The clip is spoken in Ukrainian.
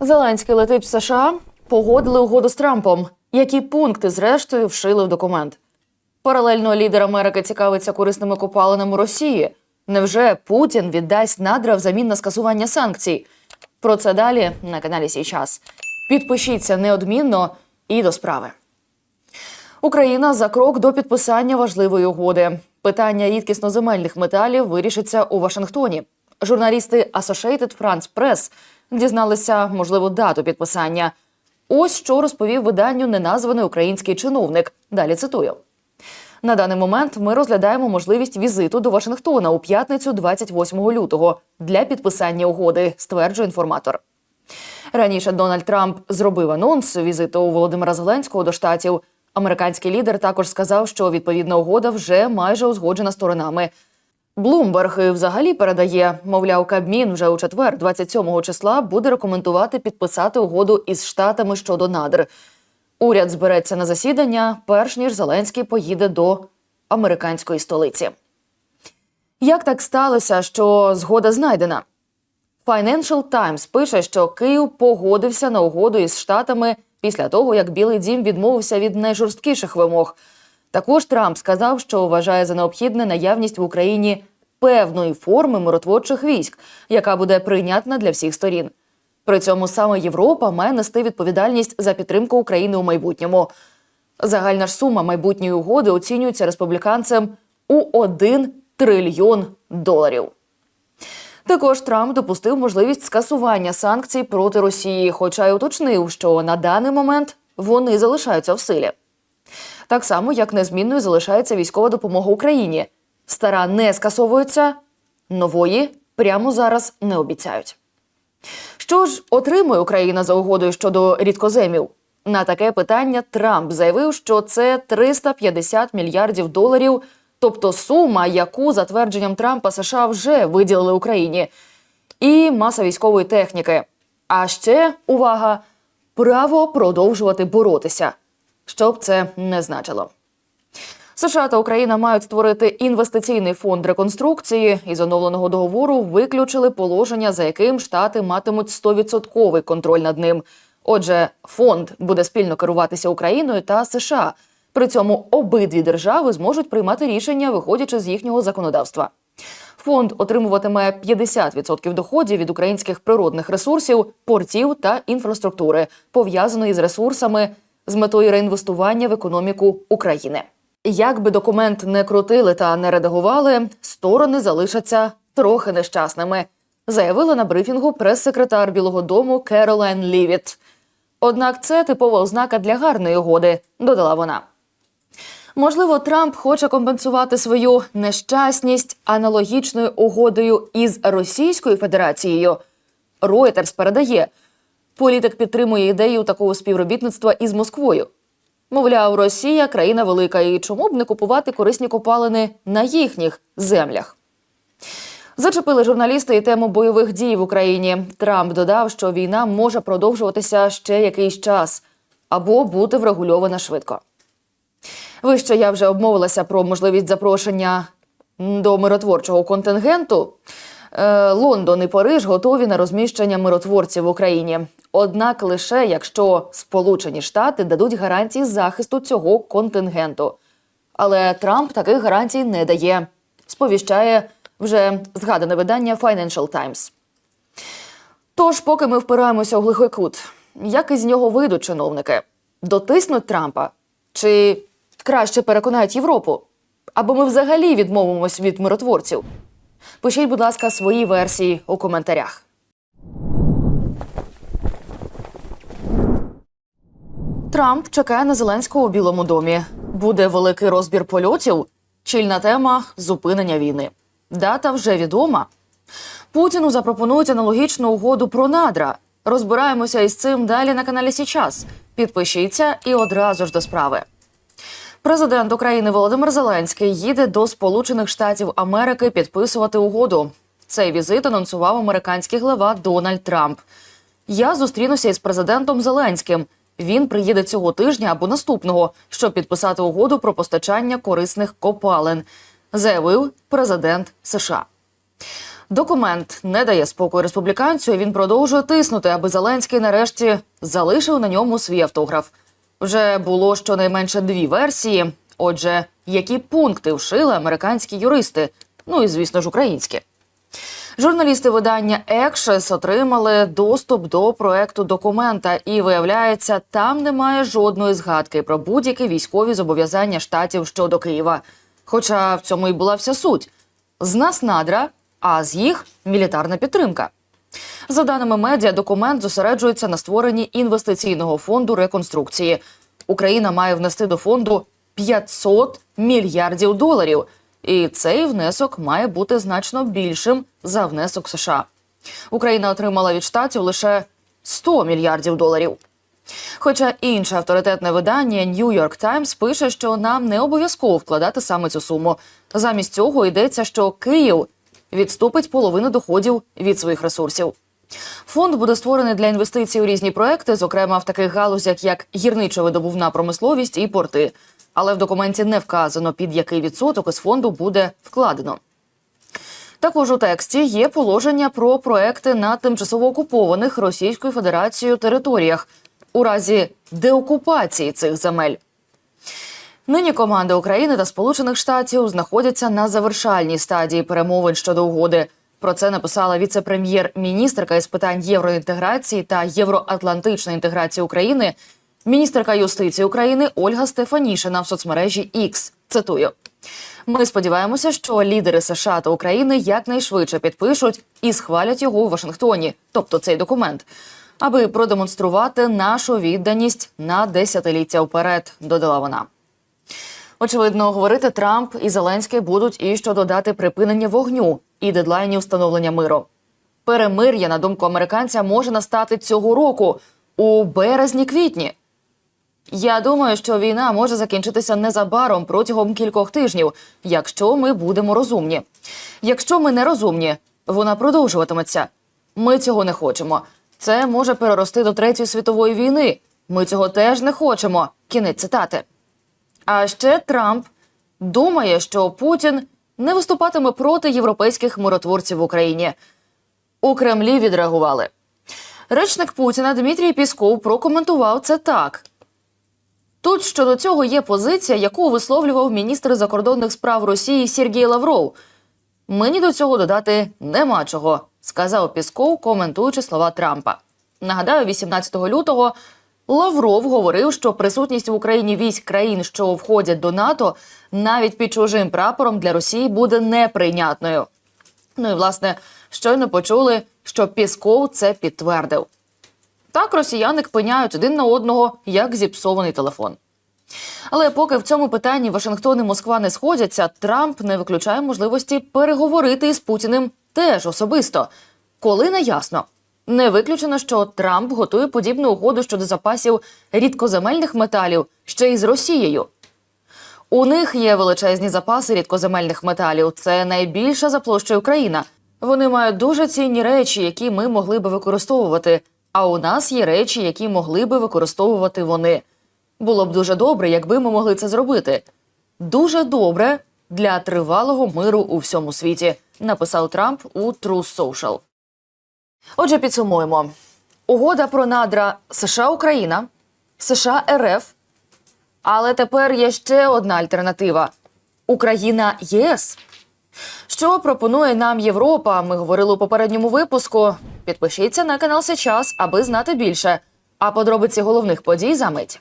Зеленський летить в США, погодили угоду з Трампом. Які пункти, зрештою, вшили в документ? Паралельно лідер Америки цікавиться корисними копалинами Росії. Невже Путін віддасть надра взамін на скасування санкцій? Про це далі на каналі Сій час. Підпишіться неодмінно і до справи. Україна за крок до підписання важливої угоди. Питання рідкісноземельних металів вирішиться у Вашингтоні. Журналісти Associated France Press дізналися можливу дату підписання. Ось що розповів виданню неназваний український чиновник. Далі цитую. На даний момент ми розглядаємо можливість візиту до Вашингтона у п'ятницю 28 лютого для підписання угоди, стверджує інформатор. Раніше Дональд Трамп зробив анонс візиту Володимира Зеленського до штатів. Американський лідер також сказав, що відповідна угода вже майже узгоджена сторонами. Блумберг взагалі передає, мовляв, Кабмін вже у четвер, 27 числа, буде рекомендувати підписати угоду із штатами щодо надр. Уряд збереться на засідання, перш ніж Зеленський поїде до американської столиці. Як так сталося, що згода знайдена? Financial Times пише, що Київ погодився на угоду із штатами після того, як Білий Дім відмовився від найжорсткіших вимог. Також Трамп сказав, що вважає за необхідне наявність в Україні певної форми миротворчих військ, яка буде прийнятна для всіх сторін. При цьому саме Європа має нести відповідальність за підтримку України у майбутньому. Загальна ж сума майбутньої угоди оцінюється республіканцем у 1 трильйон доларів. Також Трамп допустив можливість скасування санкцій проти Росії, хоча й уточнив, що на даний момент вони залишаються в силі. Так само, як незмінною залишається військова допомога Україні. Стара не скасовується, нової прямо зараз не обіцяють. Що ж отримує Україна за угодою щодо рідкоземів? На таке питання Трамп заявив, що це 350 мільярдів доларів, тобто сума, яку за твердженням Трампа США вже виділили Україні, і маса військової техніки. А ще увага право продовжувати боротися, що б це не значило. США та Україна мають створити інвестиційний фонд реконструкції. Із оновленого договору виключили положення, за яким штати матимуть 100% контроль над ним. Отже, фонд буде спільно керуватися Україною та США. При цьому обидві держави зможуть приймати рішення, виходячи з їхнього законодавства. Фонд отримуватиме 50% доходів від українських природних ресурсів, портів та інфраструктури, пов'язаної з ресурсами з метою реінвестування в економіку України. Як би документ не крутили та не редагували, сторони залишаться трохи нещасними, заявила на брифінгу прес-секретар Білого Дому Керолайн Лівіт. Однак це типова ознака для гарної угоди, додала вона. Можливо, Трамп хоче компенсувати свою нещасність аналогічною угодою із Російською Федерацією. Reuters передає, політик підтримує ідею такого співробітництва із Москвою. Мовляв, Росія країна велика, і чому б не купувати корисні копалини на їхніх землях? Зачепили журналісти і тему бойових дій в Україні. Трамп додав, що війна може продовжуватися ще якийсь час або бути врегульована швидко. Вище я вже обмовилася про можливість запрошення до миротворчого контингенту. Е, Лондон і Париж готові на розміщення миротворців в Україні. Однак лише якщо Сполучені Штати дадуть гарантії захисту цього контингенту. Але Трамп таких гарантій не дає. Сповіщає вже згадане видання Financial Times. Тож, поки ми впираємося у глухий кут, як із нього вийдуть чиновники? Дотиснуть Трампа? Чи краще переконають Європу? Або ми взагалі відмовимось від миротворців? Пишіть, будь ласка, свої версії у коментарях. Трамп чекає на Зеленського у Білому домі. Буде великий розбір польотів. Чільна тема зупинення війни. Дата вже відома. Путіну запропонують аналогічну угоду про надра. Розбираємося із цим далі на каналі Січас. Підпишіться і одразу ж до справи. Президент України Володимир Зеленський їде до Сполучених Штатів Америки підписувати угоду. Цей візит анонсував американський глава Дональд Трамп. Я зустрінуся із президентом Зеленським. Він приїде цього тижня або наступного, щоб підписати угоду про постачання корисних копалин, заявив президент США. Документ не дає спокою республіканцю. і Він продовжує тиснути, аби Зеленський нарешті залишив на ньому свій автограф. Вже було щонайменше дві версії. Отже, які пункти вшили американські юристи? Ну і звісно ж українські. Журналісти видання Екшес отримали доступ до проекту документа, і виявляється, там немає жодної згадки про будь-які військові зобов'язання штатів щодо Києва. Хоча в цьому і була вся суть: з нас надра, а з їх мілітарна підтримка. За даними медіа, документ зосереджується на створенні інвестиційного фонду реконструкції. Україна має внести до фонду 500 мільярдів доларів, і цей внесок має бути значно більшим за внесок США. Україна отримала від штатів лише 100 мільярдів доларів. Хоча інше авторитетне видання New York Times пише, що нам не обов'язково вкладати саме цю суму. Замість цього йдеться, що Київ відступить половину доходів від своїх ресурсів. Фонд буде створений для інвестицій у різні проекти, зокрема в таких галузях, як гірничо-видобувна промисловість і порти. Але в документі не вказано, під який відсоток із фонду буде вкладено. Також у тексті є положення про проекти на тимчасово окупованих Російською Федерацією територіях у разі деокупації цих земель. Нині команди України та Сполучених Штатів знаходяться на завершальній стадії перемовин щодо угоди. Про це написала віце-прем'єр-міністрка із питань євроінтеграції та євроатлантичної інтеграції України, міністерка юстиції України Ольга Стефанішина в соцмережі X. Цитую. Ми сподіваємося, що лідери США та України якнайшвидше підпишуть і схвалять його у Вашингтоні, тобто цей документ, аби продемонструвати нашу відданість на десятиліття вперед, додала вона. Очевидно, говорити Трамп і Зеленський будуть і щодо дати припинення вогню і дедлайнів встановлення миру. Перемир'я, на думку американця, може настати цього року у березні-квітні. Я думаю, що війна може закінчитися незабаром протягом кількох тижнів, якщо ми будемо розумні. Якщо ми не розумні, вона продовжуватиметься. Ми цього не хочемо. Це може перерости до третьої світової війни. Ми цього теж не хочемо. Кінець цитати. А ще Трамп думає, що Путін не виступатиме проти європейських миротворців в Україні. У Кремлі відреагували. Речник Путіна Дмитрій Пісков прокоментував це так. Тут щодо цього є позиція, яку висловлював міністр закордонних справ Росії Сергій Лавров. Мені до цього додати нема чого, сказав Пісков, коментуючи слова Трампа. Нагадаю, 18 лютого Лавров говорив, що присутність в Україні військ країн, що входять до НАТО, навіть під чужим прапором для Росії буде неприйнятною. Ну і власне щойно почули, що Пісков це підтвердив. Так росіяни кпиняють один на одного, як зіпсований телефон. Але поки в цьому питанні Вашингтон і Москва не сходяться, Трамп не виключає можливості переговорити із Путіним теж особисто. Коли не ясно. Не виключено, що Трамп готує подібну угоду щодо запасів рідкоземельних металів ще й з Росією. У них є величезні запаси рідкоземельних металів. Це найбільша за площею країна. Вони мають дуже цінні речі, які ми могли би використовувати. А у нас є речі, які могли би використовувати вони. Було б дуже добре, якби ми могли це зробити. Дуже добре для тривалого миру у всьому світі, написав Трамп у True Social. Отже, підсумуємо: угода про надра США Україна, США РФ. Але тепер є ще одна альтернатива: Україна ЄС. Що пропонує нам Європа? Ми говорили у попередньому випуску. Підпишіться на канал Сейчас, аби знати більше. А подробиці головних подій за мить.